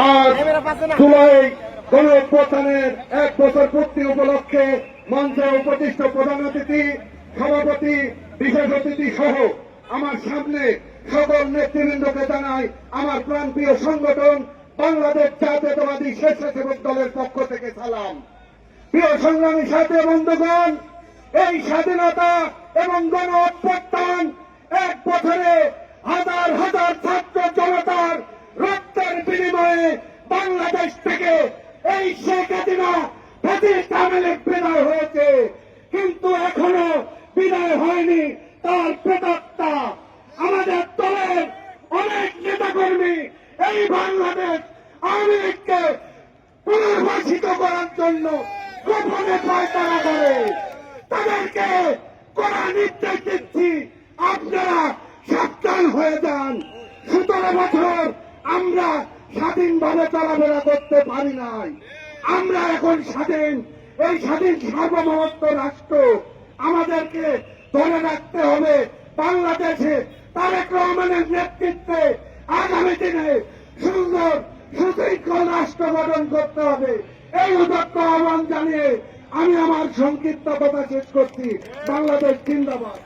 আজ জুলাই গণ অভ্যুত্থানের এক বছর পূর্তি উপলক্ষে মঞ্চে উপদিষ্ট প্রধান অতিথি, সভাপতি, বিশেষ অতিথি সহ আমার সামনে সকল নেতৃবৃন্দকে জানাই আমার প্রান্তীয় সংগঠন বাংলাদেশ জাতীয়তাবাদী স্বেচ্ছাসেবক দলের পক্ষ থেকে সালাম। প্রিয় সংগ্রামী সাথে বন্ধুগণ, এই স্বাধীনতা এবং গণ অভ্যুত্থান এক বছরে বাংলাদেশ থেকে এই শেখ হাসিনা ফ্যাসিস্ট আমেলে বিদায় হয়েছে। কিন্তু এখনও বিদায় হয়নি তার প্রেতাত্মা আমাদের দলের অনেক নেতাকর্মী এই বাংলাদেশ আওয়ামী লীগকে পুনর্বাসিত করার জন্য গোপনে পায়তারা করে। তাদেরকে কড়া নির্দেশ দিচ্ছি, আপনারা সাবধান হয়ে যান। সতেরো বছর আমরা স্বাধীনভাবে চলাফেরা করতে পারি নাই। আমরা এখন স্বাধীন। এই স্বাধীন সার্বভৌমত্ব রাষ্ট্র আমাদেরকে ধরে রাখতে হবে বাংলাদেশে। তারেক রহমানের নেতৃত্বে আগামী দিনে সুন্দর, সুশৃঙ্খল রাষ্ট্র গঠন করতে হবে। এই উদত্ত আহ্বান জানিয়ে আমি আমার সংক্ষিপ্ত কথা শেষ করছি। বাংলাদেশ জিন্দাবাদ।